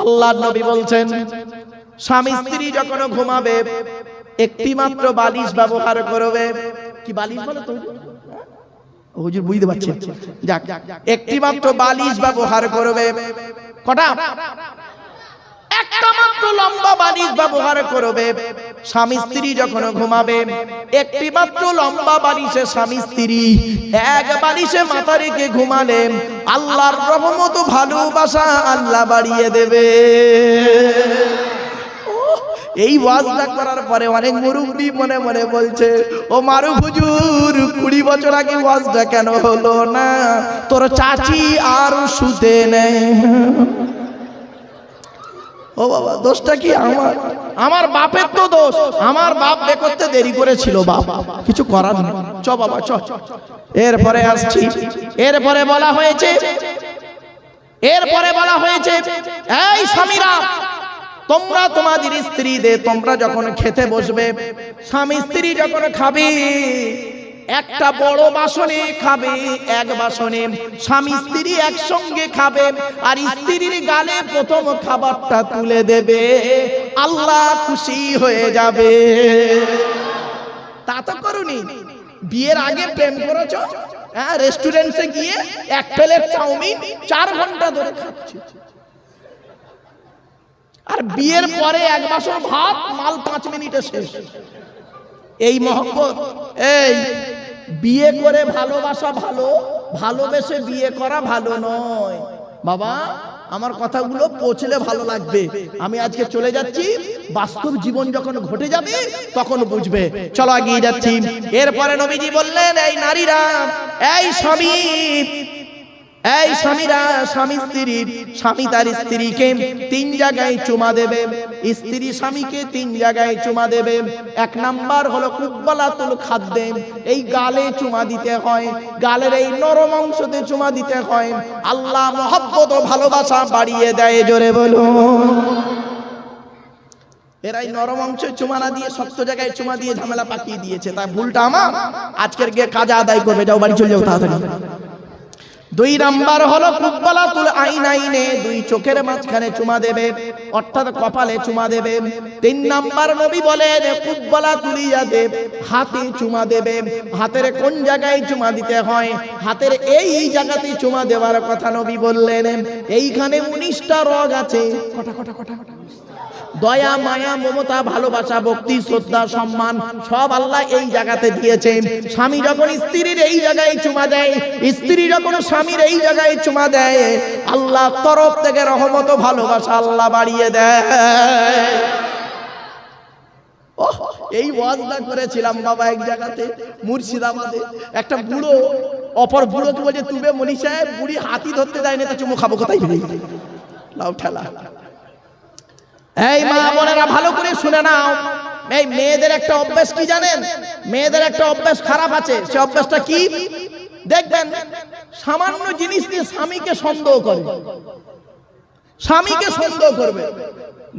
আল্লাহ নবী বলছেন, স্বামী স্ত্রী যখন ঘুমাবে একটি মাত্র বালিশ ব্যবহার করবে। কি বালিশ বলো তো? হুজুর বুঝতে পারছেন। যাক একটি মাত্র বালিশ ব্যবহার করবে। কটা? একটা মাত্র লম্বা বালিশ ব্যবহার করবে। স্বামী স্ত্রী যখন ঘুমাবে একটি মাত্র লম্বা বালিশে স্বামী স্ত্রী, এক বালিশে মাথা রেখে ঘুমালে আল্লাহর রহমত ভালোবাসা আল্লাহ বাড়িয়ে দেবে। এই ওয়াজটা করার পরে অনেক মুরব্বী মনে মনে বলছে, ও মারু হুজুর, কুড়ি বছর আগে ওয়াজটা কেন হলো না? তোর চাচি আর শুতে নেই। ও বাবা, দোষটা কি আমার? আমার বাপের তো দোষ। আমার বাপ বে করতে দেরি করেছিল বাপ। কিছু করার নেই। চ বাবা, চ। এরপরে আসছি। এরপরে বলা হয়েছে, এরপরে বলা হয়েছে, এই স্বামীরা, তোমরা তোমাদের স্ত্রীদের, তোমরা যখন খেতে বসবে, স্বামী স্ত্রী যখন খাবে একটা বড় বাসনে খাবে, এক বাসনে স্বামী স্ত্রী একসঙ্গে খাবে, আর স্ত্রীর গালে প্রথম খাবারটা তুলে দেবে। আল্লাহ খুশি হয়ে যাবে। তা তো করুনি। বিয়ের আগে প্রেম করেছ? হ্যাঁ রেস্টুরেন্টে গিয়ে এক প্লেট চাউমিন চার ঘণ্টা ধরে খাচ্ছি। আর বিয়ের পরে এক বাসন ভাত, মাল পাঁচ মিনিটে শেষ। এই মহব্বত, এই বিয়ে করে ভালোবাসা ভালো, ভালোবেসে বিয়ে করা ভালো নয়। বাবা, আমার কথাগুলো পৌঁছলে ভালো লাগবে। আমি আজকে চলে যাচ্ছি। বাস্তব জীবন যখন ঘটে যাবে, তখন বুঝবে। চলো এগিয়ে যাচ্ছি। এরপরে নবীজি বললেন, এই নারীরা, এই স্বামী এই স্বামীরা, স্বামী স্ত্রীর স্বামী তার স্ত্রীকে তিন জায়গায় চুমা দেবে। স্ত্রী স্বামীকে তিন জায়গায় চুমা দেবে। এক নাম্বার হলো কুব্বলাতুল খাদ্যে, এই গালে চুমা দিতে হয়। গালের এই নরম অংশতে চুমা দিতে হয়। আল্লাহ মহব্বত ও ভালোবাসা বাড়িয়ে দেয়, জোরে বলো এরাই নরম অংশ চুমা না দিয়ে, শক্ত জায়গায় চুমা দিয়ে ঝামেলা পাকিয়ে দিয়েছে। তাই ভুলটা আমার। আজকের গিয়ে কাজে আদায় করবে, যাও বাড়ি চলে যাও তাড়াতাড়ি। দুই নাম্বার হলো কুব্বালাতুল আইন আইনে দুই চোখের মাঝখানে চুমা দেবে, অর্থাৎ কপালে চুমা দেবে। তিন নাম্বার নবী বলেন কুব্বালা তুলিয়া দেব হাতে চুমা দেবে। হাতের কোন জায়গায় চুমা দিতে হয়? হাতের এই জায়গাতে চুমা দেওয়ার কথা নবী বললেন। এইখানে উনিশটা রগ আছে। কটা কটা কটা কটা? দয়া, মায়া, মমতা, ভালোবাসা, ভক্তি, শ্রদ্ধা, সম্মান, সব আল্লাহ এই জায়গাতে দিয়েছেন। স্বামী যখন স্ত্রীর এই জায়গায় চুমা দেয়, স্ত্রী যখন স্বামীর এই জায়গায় চুমা দেয় আল্লাহ তরফ থেকে রহমত ভালোবাসা আল্লাহ বাড়িয়ে দেয়। এই ওয়াজটা করেছিলাম বাবা এক জায়গাতে, মুর্শিদাবাদে। একটা বুড়ো, অপর বুড়োকে বলছে, তুবে মনি সাহেব, বুড়ি হাতি ধরতে দেয় না তা চুমু খাব, কোথায় লাউ ঠেলা। এই মা বোনেরা ভালো করে শুনে নাও। এই মেয়েদের একটা অভ্যাস কি জানেন? মেয়েদের একটা অভ্যাস খারাপ আছে। সে অভ্যাসটা কি? দেখবেন, সামান্য জিনিস নিয়ে স্বামীকে সন্দেহ করে। স্বামীকে সন্দেহ করবে।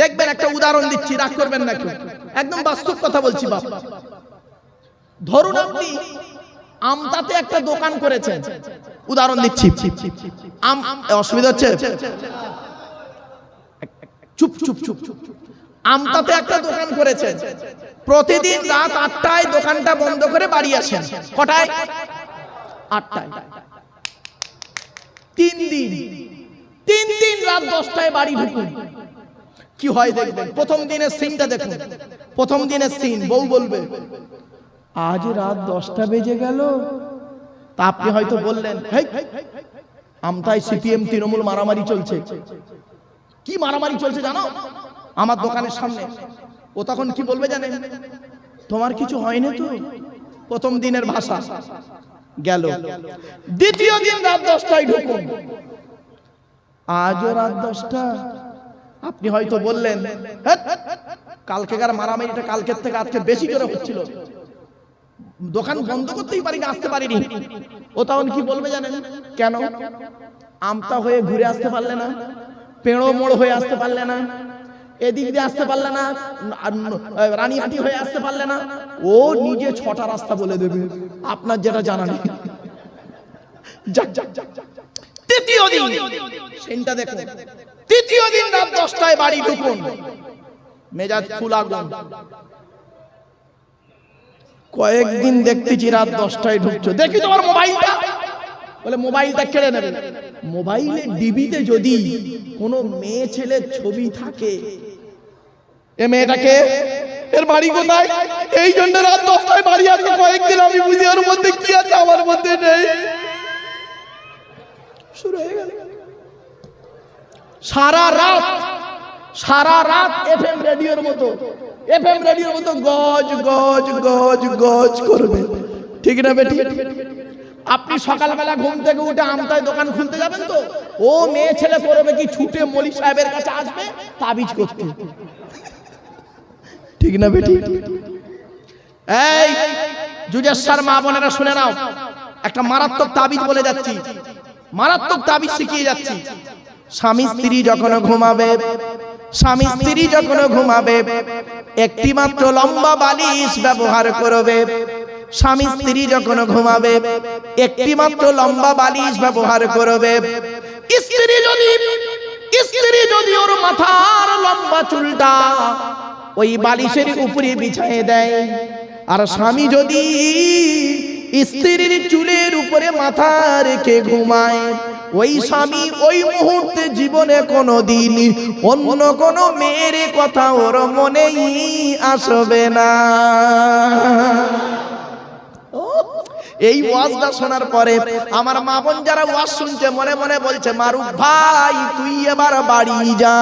দেখবেন, একটা উদাহরণ দিচ্ছি, রাগ করবেন না কেউ। একদম বাস্তব কথা বলছি, বাপ। ধরুন আপনি আমতাতে একটা দোকান করেছেন। উদাহরণ দিচ্ছি। অসুবিধা হচ্ছে? চুপ চুপ চুপ চুপ। আমতাতে একটা দোকান করেছেন। প্রতিদিন রাত আটটায় দোকানটা বন্ধ করে বাড়ি আসেন। কটায়? আটটায়। তিন দিন। তিন দিন রাত দশটায় বাড়ি ঢুকুন। কি হয় দেখবেন? প্রথম দিনের সিনটা দেখুন। প্রথম দিনের সিন বউ বলবে আজ রাত দশটা বেজে গেল। তা আপনি হয়তো বললেন "হেই, আমতায় সিপিএম তৃণমূল মারামারি চলছে। কি মারামারি চলছে জানো? আমার দোকানের সামনে। ও তখন কি বলবে জানেন? তোমার কিছু হয়নি তো? প্রথম দিনের ভাষা। গেল। দ্বিতীয় দিন রাত দশটায় ঢুকুন। আজও রাত দশটা। আপনি হয়তো বললেন "হেৎ, কালকেকার মারামারিটা কালকের থেকে আজকে বেশি করে হচ্ছিল। দোকান বন্ধ করতেই পারিনি আসতে পারিনি। ও তখন কি বলবে জানেন? কেন? আমতা হয়ে ঘুরে আসতে পারলে না? পেড়ো মোড় হয়ে আসতে পারলে না, এদিক দিয়ে আসতে পারলে না রানীহাটি হয়ে আসতে পারলে না, ও নিজে ছটা রাস্তা বলে দেবে, আপনার যেটা জানা নেই। তৃতীয় দিন, সেনটা দেখুন তৃতীয় দিন রাত দশটায় বাড়ি ঢুকুন, মেজাজ ফুল আগুন। কয়েকদিন দেখতেছি রাত দশটায় ঢুকছো, দেখি তোমার মোবাইলটা। বলে, মোবাইলটা কেড়ে নেবে। মোবাইলে ডিবিতে যদি কোনো মেয়ে ছেলের ছবি থাকে, এ মেয়েটাকে? এর বাড়ি কোথায়? এই জন্য রাত দশটায় বাড়ি আছে, কয়েকদিন আমি বুঝি ওর মধ্যে কি আছে, আমার মধ্যে নেই। শুরু হয়ে গেল। সারা রাত সারা রাত এফএম রেডিওর মতো, এফএম রেডিওর মতো গজ গজ গজ গজ করবে। ঠিক না বেটি? আপনি সকালবেলা ঘুম থেকে উঠে আমতায় দোকান খুলতে যাবেন তো? ও মেয়ে ছেলে করবে কি ছুটে মলি সাহেবের কাছে আসবে? তাবিজ করতে। ঠিক না বেটি? এই জুজেশ্বর মা বোনেরা শুনে নাও। একটা মারাত্মক তাবিজ বলে যাচ্ছি। মারাত্মক তাবিজ শিখিয়ে যাচ্ছি। স্বামী স্ত্রী যখন ঘুমাবে, স্বামী স্ত্রী যখন ঘুমাবে, একটি মাত্র লম্বা বালিশ ব্যবহার করবে। স্বামী স্ত্রী যখন ঘুমাবে একটি মাত্র লম্বা বালিশ ব্যবহার করবে। স্ত্রী যদি স্ত্রী যদি ওর মাথার লম্বা চুলটা ওই বালিশের উপরে বিছায়ে দেয়, আর স্বামী যদি স্ত্রীর চুলের উপরে মাথা রেখে ঘুমায়, ওই স্বামী ওই মুহূর্তে জীবনে কোনো দিন অন্য কোনো মেয়ের কথা ওর মনেই আসবে না। এই ওয়াজটা শোনার পরে আমার মা বোন যারা ওয়াজ শুনছে, মনে মনে বলছে, মারুফ ভাই, তুই এবার বাড়ি যা।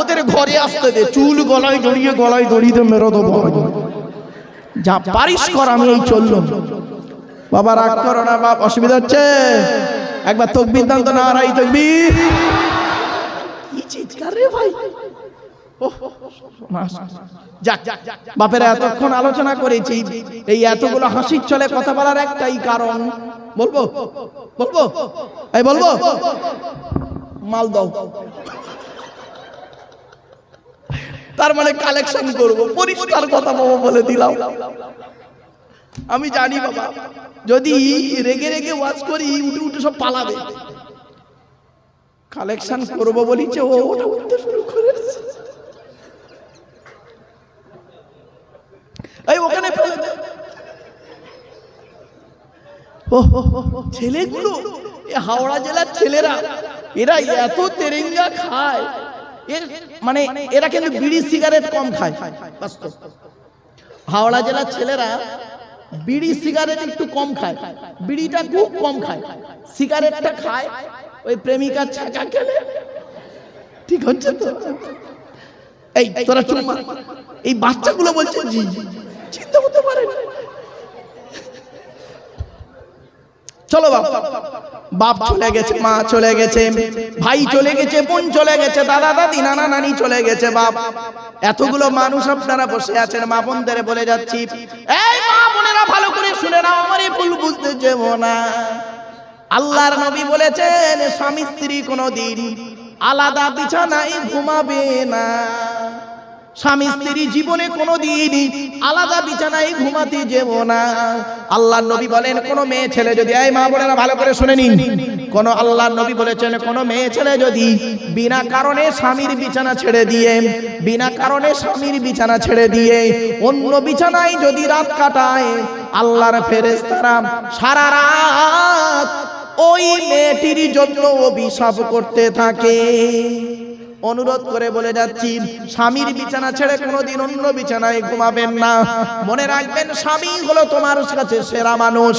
ওদের ঘরে আসতে দে, চুল গলায় জড়িয়ে গলায় দড়িয়ে মেরো দেবো। যা পারিস কর, আমি এই চললাম। বাবা, রাগ করো না, বাপ, অসুবিধা হচ্ছে? একবার তকবির দান তো না রাই তকবির। কি চিৎকার রে ভাই? যাক বাপেরা এতক্ষণ আলোচনা করেছি। এই এতগুলো হাসির চলে কথা বলার একটাই কারণ বলব? বলব? এই বলব? মাল দাও। তার মানে কালেকশন করব পরিষ্কার কথা বাবা বলে দিলাম। আমি জানি বাবা যদি রেগে রেগে ওয়াজ করি উঠে উঠে সব পালাবে। কালেকশন করব বলিছে ও ওটা উঠতে শুরু করেছে এই ওখানে ফেলে দে ও ছেলেগুলো, এ হাওড়া জেলার ছেলেরা, এরা এত তেরেঙ্গা খায়। এর মানে এরা কিন্তু বিড়ি সিগারেট কম খায়। বাস্তব হাওড়া জেলার ছেলেরা বিড়ি সিগারেট একটু কম খায়। বিড়িটা খুব কম খায়। সিগারেটটা খায়, ওই প্রেমিকার ছাকা খেলে। ঠিক হচ্ছে তো? এই, তোরা এই বাচ্চাগুলো বলছে, জি চিন্তা করতে পারে চলো বাপ। বাপ চলে গেছে, মা চলে গেছে, ভাই চলে গেছে, বোন চলে গেছে, দাদা, দাদি, নানা, নানি চলে গেছে, বাপ। এতগুলো মানুষ আপনারা বসে আছেন, মা বোনদের বলে যাচ্ছি, এই মা বোনেরা ভালো করে শুনে নাও, আমার এই ভুল বুঝতে যেও না। আল্লাহর নবী বলেছেন, স্বামী স্ত্রী কোনো দিন আলাদা বিছানায় ঘুমাবে না। স্বামী স্ত্রী জীবনে কোনো দিনই আলাদা বিছানায় ঘুমাতে যেব না। আল্লাহ নবী বলেন, কোন মেয়ে ছেলে যদি, এই মা বোনেরা ভালো করে শুনে নিন। কোন আল্লাহ নবী বলেছেন, কোন মেয়ে ছেলে যদি বিনা কারণে স্বামীর বিছানা ছেড়ে দিয়ে, বিনা কারণে স্বামীর বিছানা ছেড়ে দিয়ে অন্য বিছানায় যদি রাত কাটায়, আল্লাহর ফেরেশতারা সারা রাত ওই মেয়েটির জন্য অভিশাপ করতে থাকে। অনুরোধ করে বলে যাচ্ছি, স্বামীর বিছানা ছেড়ে কোনোদিন অন্য বিছানায় ঘুমাবেন না। মনে রাখবেন, স্বামী হলো তোমার কাছে সেরা মানুষ।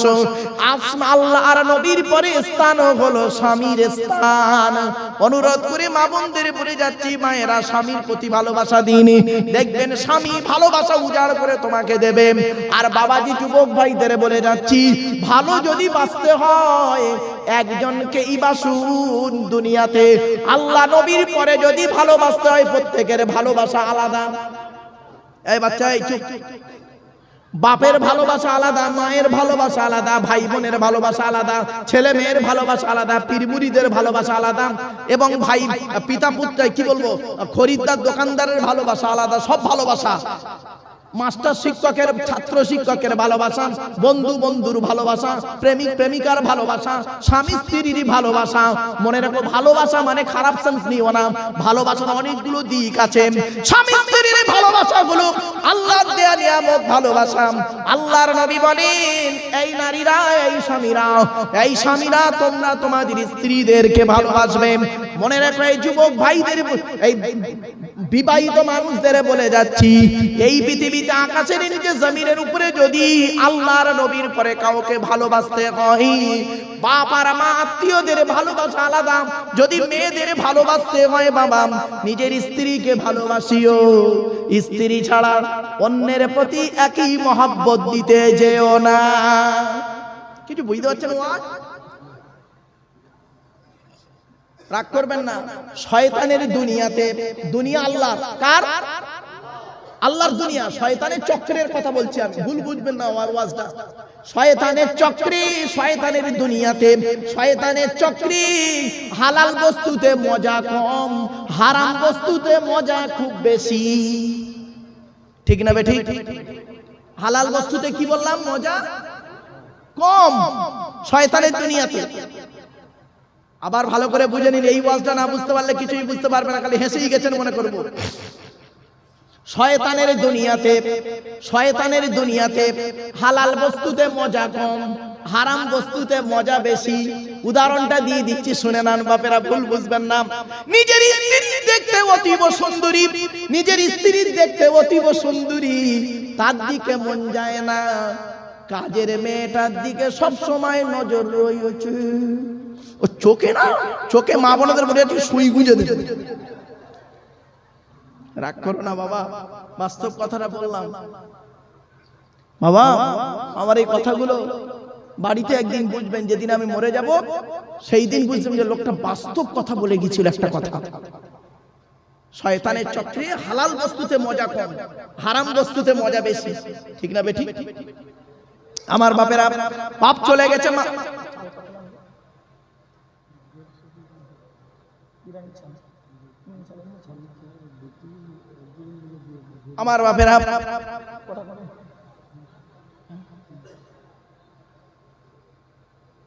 আসমা আল্লাহ আর নবীর পরে স্থান হলো স্বামীর স্থান। অনুরোধ করে মা বোনদের বলে যাচ্ছি, মায়েরা স্বামীর প্রতি ভালোবাসা দিন। দেখবেন, স্বামী ভালোবাসা উজাড় করে তোমাকে দেবে। আর বাবাজি যুবক ভাইদের বলে যাচ্ছি, ভালো যদি বাঁচতে হয় একজনকে ইবাসুন দুনিয়াতে। আল্লাহ নবীর পরে যদি ভালোবাসতে হয়, প্রত্যেকের ভালোবাসা আলাদা। এই বাচ্চা, এই চুপ। বাপের ভালোবাসা আলাদা, মায়ের ভালোবাসা আলাদা ভাই বোনের ভালোবাসা আলাদা ছেলে মেয়ের ভালোবাসা আলাদা, পীরমুড়িদের ভালোবাসা আলাদা এবং ভাই পিতা পুত্র কি বলব? খরিদ্দার, দোকানদারের ভালোবাসা আলাদা, সব ভালোবাসা। মাস্টার শিক্ষকের, ছাত্র শিক্ষকের ভালোবাসা, বন্ধু বন্ধুর ভালোবাসা, প্রেমিক প্রেমিকার ভালোবাসা, স্বামী স্ত্রীর ভালোবাসা। মনে রাখো, ভালোবাসা মানে খারাপ সেন্স নিও না। ভালোবাসার অনেকগুলো দিক আছে। স্বামী স্ত্রীর ভালোবাসা গুলো আল্লাহ দেয়া নিয়ামত ভালোবাসা। আল্লাহর নবী বলেন, এই নারীরা, এই স্বামীরা এই স্বামীরা তোমরা তোমাদের স্ত্রীদেরকে ভালোবাসবে। মনে রাখো, এই যুবক ভাইদের, এই বিবাহিত মানুষদের বলে যাচ্ছি, এই পৃথিবীতে আকাশের নিচে জমিনের উপরে যদি আল্লাহর নবীর পরে কাউকে ভালোবাসতে হয় বাবার মা আত্মীয়দের ভালোবাসা আলাদা। যদি মেয়েদের ভালোবাসতে হয়, বাবা, নিজের স্ত্রীকে ভালোবাসিও। স্ত্রী ছাড়া অন্যের প্রতি একই মহাব্বত দিতে যেও না। কিছু বুঝতে পারছেন ওয়াজ রাগ করবেন না। শয়তানের দুনিয়াতে দুনিয়া আল্লাহ কার? আল্লাহর দুনিয়া। শয়তানের চক্রের কথা বলছি আমি। ভুল বুঝবেন না আমার ওয়াজটা। শয়তানের চক্রে, শয়তানের দুনিয়াতে, শয়তানের চক্রে হালাল বস্তুতে মজা কম, হারাম বস্তুতে মজা খুব বেশি। ঠিক না বেঠিক হালাল বস্তুতে কি বললাম? মজা কম। শয়তানের দুনিয়াতে। আবার ভালো করে বুঝে নিন, এই ওয়াজটা না বুঝতে পারলে কিছুই বুঝতে পারবে না, খালি হেসেই গেছেন মনে করব। শয়তানের দুনিয়াতে শয়তানের দুনিয়াতে হালাল বস্তুতে মজা কম, হারাম বস্তুতে মজা বেশি। উদাহরণটা দিয়ে দিচ্ছি, শুনে নান বাপেরা, ভুল বুঝবেন না। নিজের স্ত্রী দেখতে অতীব সুন্দরী, নিজের স্ত্রী দেখতে অতীব সুন্দরী, তার দিকে মন যায় না। কাজের মেয়েটার দিকে সব সময় নজর রয়েছে। ও চোখে না? চোখে মা বোনদের মধ্যে একটু সুই গুঁজে দেবে। রাগ করো না বাবা, বাস্তব কথাটা বললাম। বাবা, আমার এই কথাগুলো বাড়িতে একদিন বুঝবেন, যেদিন আমি মরে যাব, সেই দিন বুঝবেন যে লোকটা বাস্তব কথা বলে গিয়েছিল একটা কথা। শয়তানের চক্রে হালাল বস্তুতে মজা কম, হারাম বস্তুতে মজা বেশি। ঠিক না বেঠিক? আমার বাপেরা, বাপ চলে গেছে মা আমার বাপেরা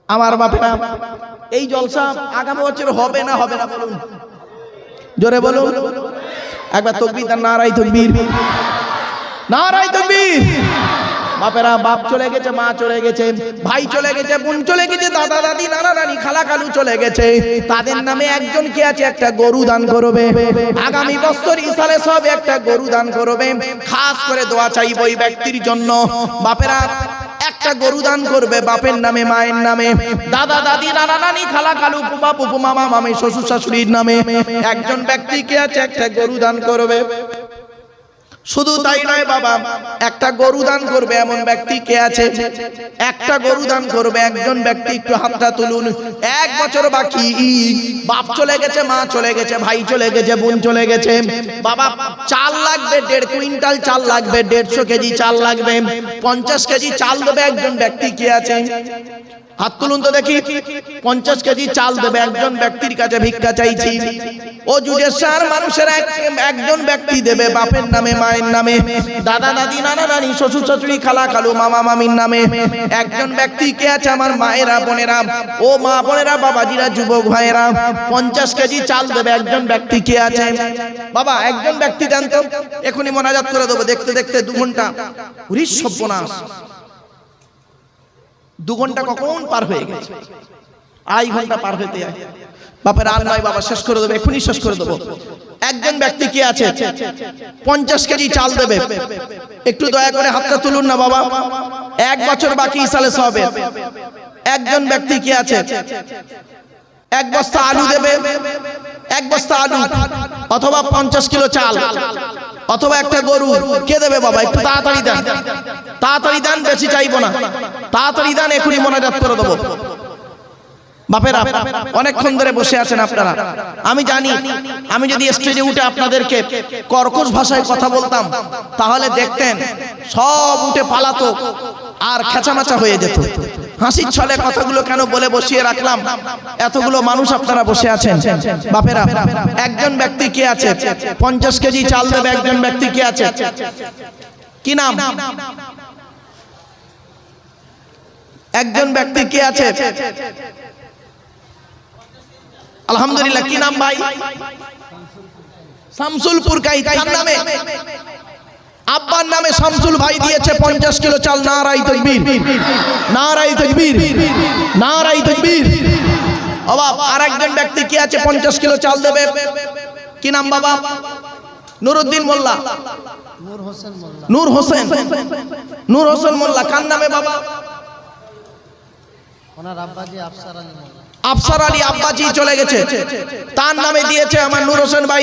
আমার বাপেরা এই জলসা আগামী বছর হবে না হবে না বলুন। জোরে বলুন। একবার তকবির তার নারাই তকবির। নারাই তকবির। বাপেরা, বাপ চলে গেছে, মা চলে গেছে, ভাই চলে গেছে, বোন চলে গেছে, দাদা, দাদি, নানা, নানি, খালা, খালু চলে গেছে। তাদের নামে একজন কে আছে? একটা গরু দান করবে। আগামী বছর ইসালে সব একটা গরু দান করবে। খাস করে দোয়া চাইব ওই ব্যক্তির জন্য। বাপেরা, একটা গরু দান করবে বাপের নামে, মায়ের নামে। দাদা, দাদি, নানা, নানি, খালা, খালু পুপা পুপু মামা, মামি, শ্বশুর, শাশুড়ির নামে। একজন ব্যক্তি কে আছে? একটা গরু দান করবে। শুধু তাই নয় বাবা একটা গরু দান করবে এমন ব্যক্তি কে আছে? একটা গরু দান করবে একজন ব্যক্তি একটু হাতটা তুলুন। এক বছর বাকি। বাপ চলে গেছে মা চলে গেছে ভাই চলে গেছে বোন চলে গেছে। বাবা চাল লাগবে দেড় কুইন্টাল চাল লাগবে দেড়শো কেজি চাল লাগবে। পঞ্চাশ কেজি চাল দেবে একজন ব্যক্তি কে আছে? হাত তুলুন তো দেখি। পঞ্চাশ কেজি চাল দেবে, একজন ব্যক্তির কাছে ভিক্ষা চাইছি। ও জুডেশার মানুষের এক একজন ব্যক্তি দেবে, বাপের নামে, মায়ের নামে। দাদা, দাদি, নানা, নানি, শ্বশুর, শাশুড়ি, খালা খালু মামা, মামির নামে। একজন ব্যক্তি কে আছে আমার মায়েরা, বোনেরা? ও মা, বোনেরা, বাবাজিরা, যুবক ভাইয়েরা। পঞ্চাশ কেজি চাল দেবে, একজন ব্যক্তি কে আছে? বাবা, একজন ব্যক্তি জানতো এখনই মোনাজাত করে দেবো, দেখতে দেখতে দু ঘণ্টা। উরিশ সব্যনাশ দু ঘণ্টা কখন পার হয়ে গেছে? আড়াই ঘণ্টা পার হইতে যায় বাপের আর নয় বাবা শেষ করে দেবো এখনই শেষ করে দেবো। একজন ব্যক্তি কি আছে? পঞ্চাশ কেজি চাল দেবে। একটু দয়া করে হাতটা তুলুন না বাবা। এক বছর বাকি সালে সবে। একজন ব্যক্তি কি আছে? এক বস্তা আলু দেবে। এক বস্তা আলু, অথবা পঞ্চাশ কিলো চাল, অথবা একটা গরু, কে দেবে বাবা? একটু তাড়াতাড়ি দেন। তাড়াতাড়ি দেন, বেশি চাইব না। তাড়াতাড়ি দেন এখনই মনাজাত করে দেবো। বাপেরা, অনেকক্ষণ ধরে বসে আছেন আপনারা। আমি জানি, আমি যদি স্টেজে উঠে আপনাদেরকে কর্কশ ভাষায় কথা বলতাম, তাহলে দেখতেন সব উঠে পালাতো আর খেচামাচা হয়ে যেত। হাসির ছলে কথাগুলো কেন বলে বসিয়ে রাখলাম? এতগুলো মানুষ আপনারা বসে আছেন। বাপেরা, একজন ব্যক্তি কে আছে? পঞ্চাশ কেজি চাল দেবে একজন ব্যক্তি কে আছে? কি নাম? একজন ব্যক্তি কে আছে? আলহামদুলিল্লাহ, কি নাম ভাই? শামসুলপুর কাই, কার নামে? আব্বার নামে শামসুল ভাই দিয়েছে পঞ্চাশ কিলো চাল নারাই তকবীর। নারাই তকবীর। নারাই তকবীর। অবাব আর একজন ব্যক্তি কি আছে পঞ্চাশ কিলো চাল দেবে? কি নাম বাবা? নুরুদ্দিন মোল্লা। নূর হোসেন মোল্লা। নূর হোসেন। নূর হোসেন মোল্লা কার নামে বাবা? ওনার আব্বাজি আফসার আলী মোল্লা। আফসার আলী আব্বাজি চলে গেছে। তার নামে দিয়েছে আমার নূর হোসেন ভাই।